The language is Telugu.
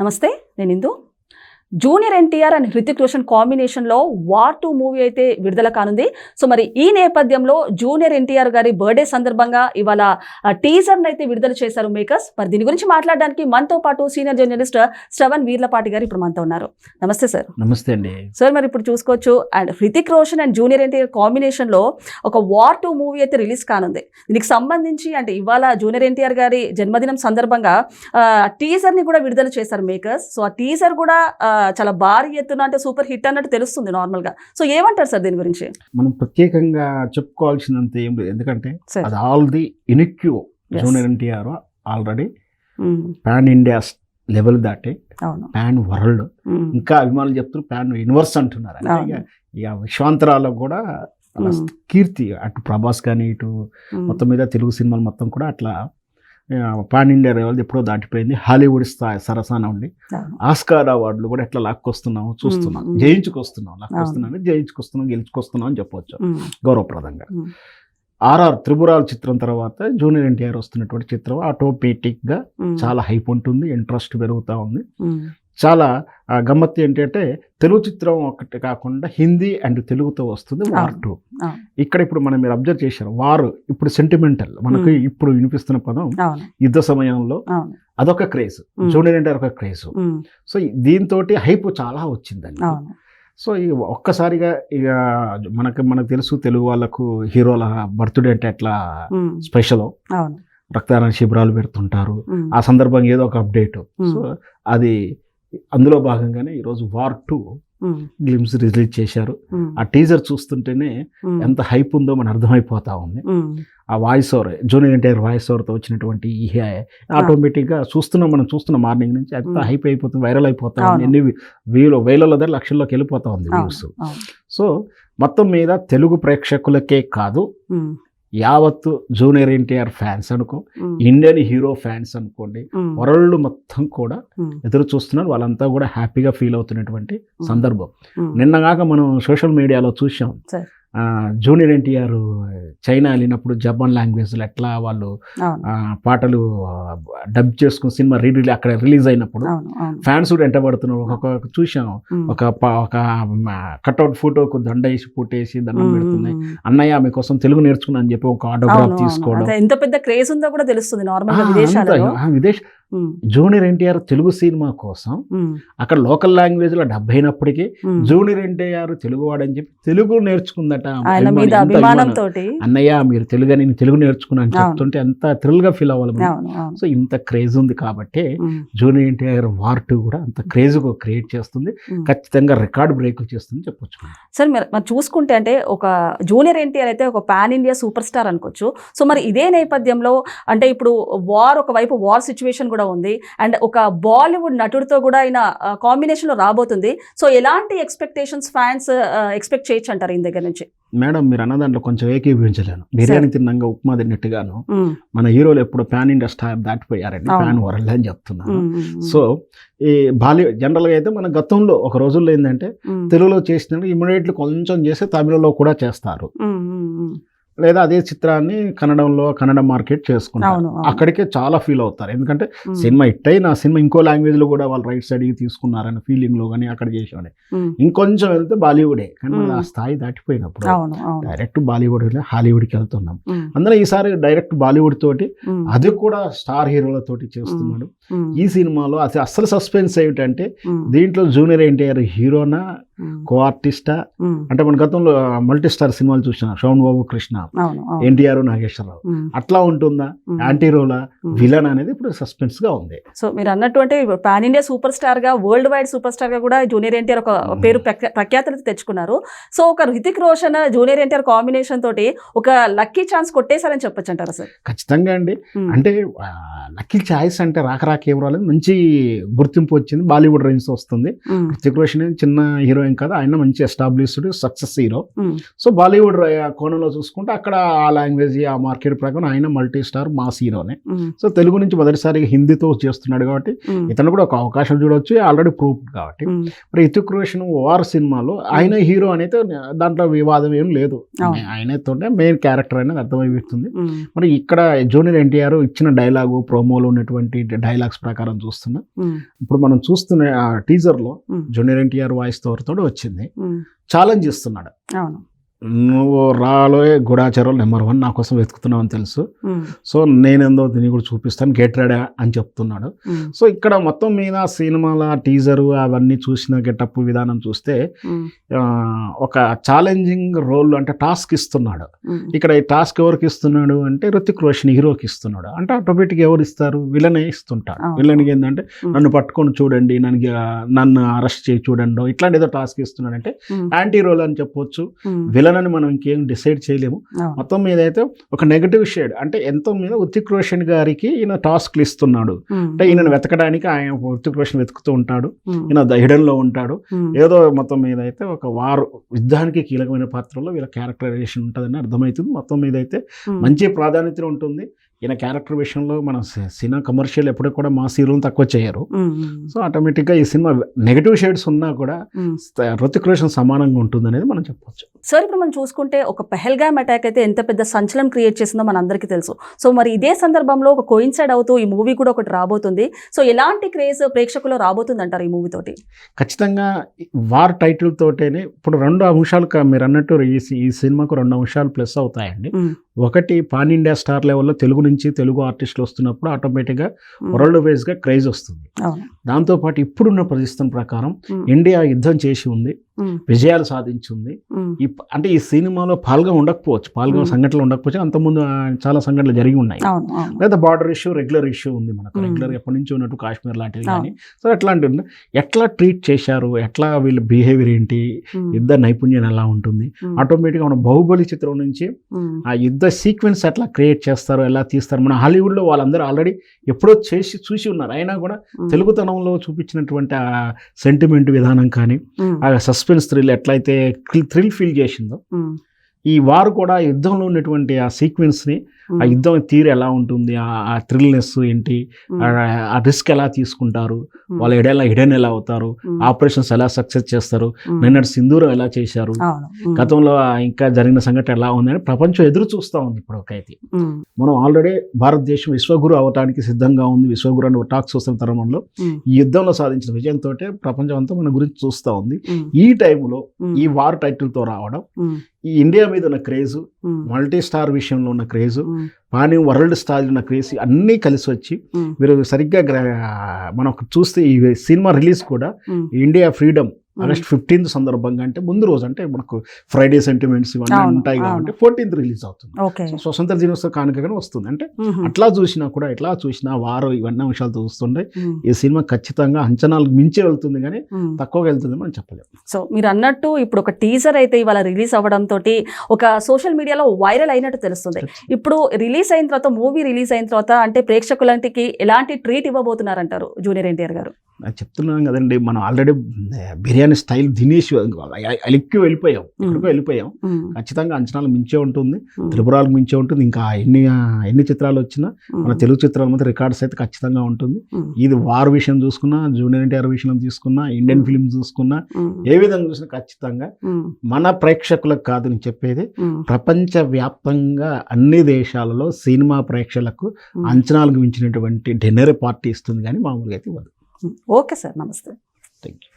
నమస్తే నేను ఇందు. జూనియర్ ఎన్టీఆర్ అండ్ హృతిక్ రోషన్ కాంబినేషన్లో వార్ టూ మూవీ అయితే విడుదల కానుంది. సో మరి ఈ నేపథ్యంలో జూనియర్ ఎన్టీఆర్ గారి బర్త్డే సందర్భంగా ఇవాళ టీజర్ని అయితే విడుదల చేశారు మేకర్స్. మరి దీని గురించి మాట్లాడడానికి మనతో పాటు సీనియర్ జర్నలిస్ట్ శ్రవణ్ వీర్లపాటి గారు ఇప్పుడు మనతో ఉన్నారు. నమస్తే సార్. నమస్తే అండి. సార్ మరి ఇప్పుడు చూసుకోవచ్చు and Hrithik Roshan and junior NTR కాంబినేషన్లో ఒక వార్ టూ మూవీ అయితే రిలీజ్ కానుంది. దీనికి సంబంధించి అంటే ఇవాళ జూనియర్ ఎన్టీఆర్ గారి జన్మదినం సందర్భంగా టీజర్ని కూడా విడుదల చేశారు మేకర్స్. సో ఆ టీజర్ కూడా చాలా భారీ ఎత్తున అంటే సూపర్ హిట్ అన్నట్టు తెలుస్తుంది నార్మల్గా సో ఏమంటారు సార్ దీని గురించి మనం ప్రత్యేకంగా చెప్పుకోవాల్సినంత ఏం లేదు ఎందుకంటే. అది all the unique. Junior NTR already. Pan India level దాటి పాన్ వరల్డ్. ఇంకా అభిమానులు చెప్తున్నారు పాన్ యూనివర్స్ అంటున్నారు. ఇక విశ్వాంతరాలకు కూడా. కీర్తి అటు ప్రభాస్ కానీ ఇటు. మొత్తం మీద తెలుగు సినిమాలు మొత్తం కూడా అట్లా పాన్ ఇండియా లెవెల్ ఎప్పుడో దాటిపోయింది హాలీవుడ్ స్థాయి సరసాన ఉండి. ఆస్కార్ అవార్డులు కూడా ఎట్లా లాక్కొస్తున్నాము చూస్తున్నాం. జయించుకొస్తున్నాం లాక్కొస్తున్నాం అంటే జయించుకొస్తున్నాం గెలుచుకొస్తున్నాం అని చెప్పొచ్చు మ్మ్. గౌరవప్రదంగా. ఆర్ఆర్ త్రిపురాల చిత్రం తర్వాత జూనియర్ ఎన్టీఆర్ వస్తున్నటువంటి చిత్రం ఆటోమేటిక్గా మ్మ్. చాలా హైప్ ఉంటుంది ఇంట్రెస్ట్ పెరుగుతూ ఉంది. చాలా గమ్మత్తు ఏంటంటే తెలుగు చిత్రం ఒకటి కాకుండా హిందీ అండ్ తెలుగుతో వస్తుంది వార్. టూ. ఇక్కడ ఇప్పుడు మనం మీరు అబ్జర్వ్ చేశారు వార్ ఇప్పుడు సెంటిమెంటల్ మనకు. ఇప్పుడు వినిపిస్తున్న పదం యుద్ధ సమయంలో అదొక క్రేజ్. జూనియర్ ఎన్టీఆర్ ఒక క్రేజ్. సో దీంతో హైప్ చాలా వచ్చిందండి సో ఈ ఒక్కసారిగా ఇక మనకు మనకు తెలుసు తెలుగు వాళ్ళకు హీరోల బర్త్డే అంటే ఎట్లా మ్మ్. స్పెషల్ రక్తదాన శిబిరాలు పెడుతుంటారు. ఆ సందర్భంగా ఏదో ఒక అప్డేట్. సో అది అందులో భాగంగానే ఈరోజు వార్ టూ. గ్లిమ్స్ రిలీజ్ చేశారు. ఆ టీజర్ చూస్తుంటేనే. ఎంత హైప్ ఉందో మన అర్థమైపోతా ఉంది. ఆ voice over junior NTR voice ఓవర్తో వచ్చినటువంటి ఈ ఆటోమేటిక్గా చూస్తున్నాం మనం చూస్తున్నాం మార్నింగ్ నుంచి మ్మ్. హైప్ అయిపోతుంది వైరల్ అయిపోతా ఉంది. ఎన్ని వేలు వేలలో దగ్గర లక్షల్లోకి వెళ్ళిపోతా ఉంది వ్యూస్ సో మొత్తం మీద తెలుగు ప్రేక్షకులకే కాదు. యావత్తు జూనియర్ ఎన్టీఆర్ ఫ్యాన్స్ అనుకో. ఇండియన్ హీరో ఫ్యాన్స్ అనుకోండి. వరల్డ్ మొత్తం కూడా. ఎదురు చూస్తున్నారు వాళ్ళంతా కూడా హ్యాపీగా ఫీల్ అవుతున్నటువంటి సందర్భం. నిన్నగాక మనం సోషల్ మీడియాలో చూసాం జూనియర్ ఎన్టీఆర్ చైనా వెళ్ళినప్పుడు జపాన్ లాంగ్వేజ్లో ఎట్లా వాళ్ళు పాటలు డబ్ చేసుకుని సినిమా రిలీజ్ అక్కడ రిలీజ్ అయినప్పుడు ఫ్యాన్స్ కూడా ఎంట పడుతున్నారు ఒక్కొక్క చూసాం. ఒక ఒక కట్అవుట్ ఫోటోకు దండ వేసి పుట్టేసి దండం. పెడుతున్నాయి అన్నయ్య మీకోసం తెలుగు నేర్చుకున్నా అని చెప్పి ఒక ఆటోగ్రాఫ్. తీసుకోవడం ఎంత పెద్ద క్రేజ్ ఉందో కూడా తెలుస్తుంది నార్మల్ విదేశ్. జూనియర్ ఎన్టీఆర్ తెలుగు సినిమా కోసం. అక్కడ లోకల్ లాంగ్వేజ్లో డబ్ అయినప్పటికీ. జూనియర్ ఎన్టీఆర్ తెలుగువాడని చెప్పి తెలుగు నేర్చుకుందట అన్నయ్య మీరు తెలుగు నేను తెలుగు నేర్చుకున్నా అని అవును. చెప్తుంటే ఎంత థ్రిల్గా ఫీల్ అవ్వాలి సో ఇంత క్రేజ్ ఉంది కాబట్టి. జూనియర్ ఎన్టీఆర్ వార్ టూ కూడా అంత క్రేజ్ క్రియేట్ చేస్తుంది. ఖచ్చితంగా రికార్డ్ బ్రేక్ చేస్తుంది చెప్పొచ్చు. సార్ మరి మరి చూసుకుంటే అంటే ఒక జూనియర్ ఎన్టీఆర్ అయితే ఒక పాన్ ఇండియా సూపర్ స్టార్ అనుకోవచ్చు సో మరి ఇదే నేపథ్యంలో అంటే ఇప్పుడు వార్ ఒకవైపు వార్ సిచ్యువేషన్ కూడా ఉంది అండ్ ఒక బాలీవుడ్ నటుడితో కూడా ఆయన కాంబినేషన్లో రాబోతుంది సో ఎలాంటి ఎక్స్పెక్టేషన్స్ ఫ్యాన్స్ ఎక్స్పెక్ట్ చేయొచ్చు అంటారు ఈయన దగ్గర నుంచి మేడం మీరు అన్న దాంట్లో కొంచెం ఏకీభవించలేను బిర్యానీ తిన్నాక ఉప్మా తిన్నట్టుగాను మ్మ్. మన హీరోలు ఎప్పుడు ప్యాన్ ఇండియా స్టార్ దాటిపోయారండి. ప్యాన్ వరల్డ్ అని చెప్తున్నాను మ్మ్. మ్మ్. సో ఈ బాలీ జనరల్గా అయితే మన గతంలో ఒక రోజుల్లో ఏంటంటే. తెలుగులో చేసిన ఇమీడియట్లీ కొంచెం చేసి తమిళలో కూడా చేస్తారు. లేదా అదే చిత్రాన్ని కన్నడంలో కన్నడ మార్కెట్ చేసుకుంటారు. అక్కడికే చాలా ఫీల్ అవుతారు ఎందుకంటే. సినిమా హిట్ అయిన సినిమా ఇంకో లాంగ్వేజ్లో కూడా వాళ్ళు రైట్స్ అడిగి తీసుకున్నారని ఫీలింగ్లో కానీ అక్కడ చేసేవాడి. ఇంకొంచెం వెళ్తే బాలీవుడే కానీ ఆ. స్థాయి దాటిపోయినప్పుడు డైరెక్ట్ బాలీవుడ్ హాలీవుడ్కి వెళ్తున్నాం. అందులో ఈసారి డైరెక్ట్ బాలీవుడ్ తోటి. అది కూడా స్టార్ హీరోలతోటి చేస్తున్నాడు. ఈ సినిమాలో అది అసలు సస్పెన్స్ ఏమిటంటే. దీంట్లో జూనియర్ ఎన్టీఆర్ హీరోనా. కో ఆర్టిస్టా. అంటే మన గతంలో మల్టీ స్టార్ సినిమాలు చూసిన శ్రవణ్ బాబు కృష్ణ అవును ఎన్టీఆర్ నాగేశ్వరరావు. అట్లా ఉంటుందా. యాంటీ రోలా. విలన్ అనేది ఇప్పుడు సస్పెన్స్గా ఉంది. సో మీరు అన్నట్టు అంటే పాన్ ఇండియా సూపర్ స్టార్గా వరల్డ్ వైడ్ సూపర్ స్టార్గా కూడా జూనియర్ ఎన్టీఆర్ ఒక. పేరు ప్రఖ్యా- ప్రఖ్యాతులు తెచ్చుకున్నారు. సో ఒక హృతిక్ రోషన్ జూనియర్ ఎన్టీఆర్ కాంబినేషన్ తోటి ఒక లక్కీ ఛాన్స్ కొట్టేశారని చెప్పొచ్చు అంటారా సార్? ఖచ్చితంగా అండి. అంటే లక్కీ ఛాయిస్ అంటే రాక రాక ఏం రాలేదు. మంచి గుర్తింపు వచ్చింది. బాలీవుడ్ రేంజ్ వస్తుంది. హృతిక్ రోషన్ చిన్న హీరోయిన్ కదా. ఆయన మంచి established success hero. So Bollywood కోణంలో చూసుకుంటే అక్కడ ఆ లాంగ్వేజ్ ఆ మార్కెట్ ప్రకారం ఆయన మల్టీ స్టార్ మాస్ హీరోనే సో తెలుగు నుంచి మొదటిసారిగా హిందీతో చేస్తున్నాడు కాబట్టి ఇతను కూడా ఒక అవకాశం చూడొచ్చు ఆల్రెడీ ప్రూఫ్ కాబట్టి. మరి ఇతిక్ రోషన్ వార్ సినిమాలో ఆయన హీరో అనేది దాంట్లో వివాదం ఏం లేదు. ఆయనతోనే మెయిన్ క్యారెక్టర్ అనేది అర్థమైపోతుంది. మరి ఇక్కడ జూనియర్ ఎన్టీఆర్ ఇచ్చిన డైలాగు ప్రోమోలో ఉన్నటువంటి డైలాగ్స్ ప్రకారం చూస్తున్నా. ఇప్పుడు మనం చూస్తున్న టీజర్లో జూనియర్ ఎన్టీఆర్ వాయిస్ తోటి వచ్చింది. ఛాలెంజ్ ఇస్తున్నాడు. అవును. నువ్వు రాలో గుడాచారం నెంబర్ వన్ నా కోసం వెతుకుతున్నావు అని తెలుసు సో నేనేందో దీన్ని కూడా చూపిస్తాను గెట్ రెడీ అని చెప్తున్నాడు. సో ఇక్కడ మొత్తం మీద సినిమాల టీజరు అవన్నీ చూసిన గెటప్ విధానం చూస్తే ఒక ఛాలెంజింగ్ రోల్ అంటే టాస్క్ ఇస్తున్నాడు. ఇక్కడ ఈ టాస్క్ ఎవరికి ఇస్తున్నాడు అంటే రుతిక్ రోషన్ హీరోకి ఇస్తున్నాడు. అంటే ఆటోమేటిక్ ఎవరు ఇస్తారు? విలనే ఇస్తుంటాడు. విలన్కి ఏంటంటే నన్ను పట్టుకొని చూడండి నన్ను నన్ను అరెస్ట్ చేయి చూడండి ఇట్లాంటి ఏదో టాస్క్ ఇస్తున్నాడు అంటే యాంటీ రోల్ అని చెప్పొచ్చు. ఉమ్, విలన్ మనం ఇంకేం డిసైడ్ చేయలేము. మొత్తం మీద అయితే ఒక నెగటివ్ షేడ్ అంటే ఎంతో మీద ఉతిక్ రోషన్ గారికి ఈయన టాస్క్లు ఇస్తున్నాడు. అంటే ఈయనను వెతకడానికి ఆయన ఉతిక్ రోషన్ వెతుకుతూ ఉంటాడు. ఈయన హిడన్లో ఉంటాడు. ఏదో మొత్తం మీద అయితే ఒక వారు యుద్ధానికి కీలకమైన పాత్రలో వీళ్ళ క్యారెక్టరైజేషన్ ఉంటుందని అర్థమవుతుంది. మొత్తం మీద అయితే మంచి ప్రాధాన్యత ఉంటుంది. ఈయన క్యారెక్టర్ విషయంలో మన సినిమా కమర్షియల్ ఎప్పుడు కూడా మా హీరోలు తక్కువ చేయరు. సో ఆటోమేటిక్గా ఈ సినిమా నెగటివ్ షేడ్స్ ఉన్నా కూడా. రుతిక్ రోషన్ సమానంగా ఉంటుంది అనేది మనం చెప్పొచ్చు. సార్ ఇప్పుడు మనం చూసుకుంటే ఒక పెహల్గామ్ అటాక్ అయితే ఎంత పెద్ద సంచలనం క్రియేట్ చేసిందో మనందరికీ తెలుసు. సో మరి ఇదే సందర్భంలో ఒక కోయిన్సైడ్ అవుతూ ఈ మూవీ కూడా ఒకటి రాబోతుంది. సో ఎలాంటి క్రేజ్ ప్రేక్షకులు రాబోతుంది అంటారు ఈ మూవీ తోటి? ఖచ్చితంగా వార్ టైటిల్ తోటేనే ఇప్పుడు రెండు అంశాలు మీరు అన్నట్టు ఈ సినిమాకు రెండు అంశాలు ప్లస్ అవుతాయండి. ఒకటి పాన్ ఇండియా స్టార్ లెవెల్లో తెలుగు నుంచి తెలుగు ఆర్టిస్టులు వస్తున్నప్పుడు ఆటోమేటిక్గా వరల్డ్ వైజ్గా క్రైజ్ వస్తుంది. దాంతోపాటు ఇప్పుడున్న పరిస్థితుల ప్రకారం ఇండియా యుద్ధం చేసి ఉంది. విజయాలు సాధించింది. ఈ అంటే ఈ సినిమాలో పాల్గొ ఉండకపోవచ్చు పాల్గొన. సంఘటనలు ఉండకపోవచ్చు. అంతకుముందు చాలా సంఘటనలు జరిగి ఉన్నాయి. లేదా బార్డర్ ఇష్యూ రెగ్యులర్ ఇష్యూ ఉంది మనకు. రెగ్యులర్ ఎప్పటి నుంచి ఉన్నట్టు కాశ్మీర్ లాంటివి. కానీ. సో ఉన్నాయి. ఎట్లా ట్రీట్ చేశారు? ఎట్లా వీళ్ళ బిహేవియర్ ఏంటి? యుద్ధ నైపుణ్యం ఎలా ఉంటుంది? ఆటోమేటిక్గా మన బాహుబలి చిత్రం నుంచి ఆ యుద్ధ సీక్వెన్స్ ఎట్లా క్రియేట్ చేస్తారో ఎలా తీస్తారు? మన హాలీవుడ్లో వాళ్ళందరూ ఆల్రెడీ ఎప్పుడో చేసి చూసి ఉన్నారు. అయినా కూడా తెలుగుతనంలో చూపించినటువంటి ఆ సెంటిమెంట్ విధానం కానీ ఆ సస్పెన్స్ థ్రిల్ ఎట్లయితే థ్రిల్ ఫీల్ చేసిందో ఈ వారు కూడా యుద్ధంలో ఉన్నటువంటి ఆ సీక్వెన్స్ని ఆ యుద్ధం తీరు ఎలా ఉంటుంది? ఆ- థ్రిల్నెస్ ఏంటి? ఆ- రిస్క్ ఎలా తీసుకుంటారు? వాళ్ళు ఎడెలా హిడెన్ ఎలా అవుతారు? ఆపరేషన్స్ ఎలా సక్సెస్ చేస్తారు? నిన్నటి సింధూరం ఎలా చేశారు? గతంలో ఇంకా జరిగిన సంఘటన ఎలా ఉందని ప్రపంచం ఎదురు చూస్తూ ఉంది ఇప్పటికైతే ఉమ్, మనం ఆల్రెడీ భారతదేశం విశ్వగురు అవటానికి సిద్ధంగా ఉంది. విశ్వగురు అని టాక్స్ వస్తున్న తరుణంలో ఈ యుద్ధంలో సాధించిన విజయంతో ప్రపంచం అంతా మన గురించి చూస్తూ ఉంది. ఈ టైంలో ఈ వార్ టైటిల్తో రావడం ఈ ఇండియా మీద ఉన్న క్రేజ్ మల్టీ స్టార్ విషయంలో ఉన్న క్రేజ్ పానీ వరల్డ్ స్థాయిలో ఉన్న క్రేజ్ అన్నీ కలిసి వచ్చి మీరు సరిగ్గా మనం చూస్తే ఈ సినిమా రిలీజ్ కూడా ఇండియా ఫ్రీడమ్. ఆగస్ట్ ఫిఫ్టీన్త్ సందర్భంగా అంటే ముందు రోజు అంటే మనకు ఫ్రైడే సెంటిమెంట్స్ ఇవన్నీ ఉంటాయి. కాబట్టి ఫోర్టీన్త్ రిలీజ్ అవుతుంది. స్వతంత్ర దినోత్సవ కానుకగానే వస్తుంది. అంటే ఉమ్, అట్లా చూసినా కూడా ఎట్లా చూసినా వారు ఇవన్నీ అంశాలు చూస్తుంటే ఉమ్, ఈ సినిమా ఖచ్చితంగా అంచనాలకు మించే వెళ్తుంది కానీ. తక్కువగా వెళ్తుంది మనం చెప్పలేము. సో మీరు అన్నట్టు ఇప్పుడు ఒక టీజర్ అయితే ఇవాళ రిలీజ్ అవ్వడం తోటి ఒక సోషల్ మీడియాలో వైరల్ అయినట్టు తెలుస్తుంది. ఇప్పుడు రిలీజ్ అయిన తర్వాత మూవీ రిలీజ్ అయిన తర్వాత అంటే ప్రేక్షకులంటికి ఎలాంటి ట్రీట్ ఇవ్వబోతున్నారంటారు జూనియర్ ఎన్టీఆర్ గారు? నేను చెప్తున్నాను కదండి మనం ఆల్రెడీ బిర్యానీ స్టైల్ తినేసి అలిక్కి వెళ్ళిపోయాం ఎక్కడికో వెళ్ళిపోయాం. ఖచ్చితంగా అంచనాలు మించే ఉంటుంది త్రిపురాలకు మించే ఉంటుంది ఇంకా ఎన్ని ఎన్ని చిత్రాలు వచ్చినా మన తెలుగు చిత్రాల మధ్య రికార్డ్స్ అయితే ఖచ్చితంగా ఉంటుంది. ఇది వార్ విషయం చూసుకున్నా జూనియర్ ఎన్టీఆర్ విషయం తీసుకున్నా ఇండియన్. ఫిల్మ్ చూసుకున్నా ఏ విధంగా చూసినా ఖచ్చితంగా మన ప్రేక్షకులకు కాదు నేను చెప్పేది ప్రపంచ వ్యాప్తంగా అన్ని దేశాలలో సినిమా ప్రేక్షకులకు. అంచనాలకు మించినటువంటి డిన్నర్ పార్టీ ఇస్తుంది కానీ మామూలుగా అయితే ఇవ్వదు. ఓకే సార్ నమస్తే. Thank you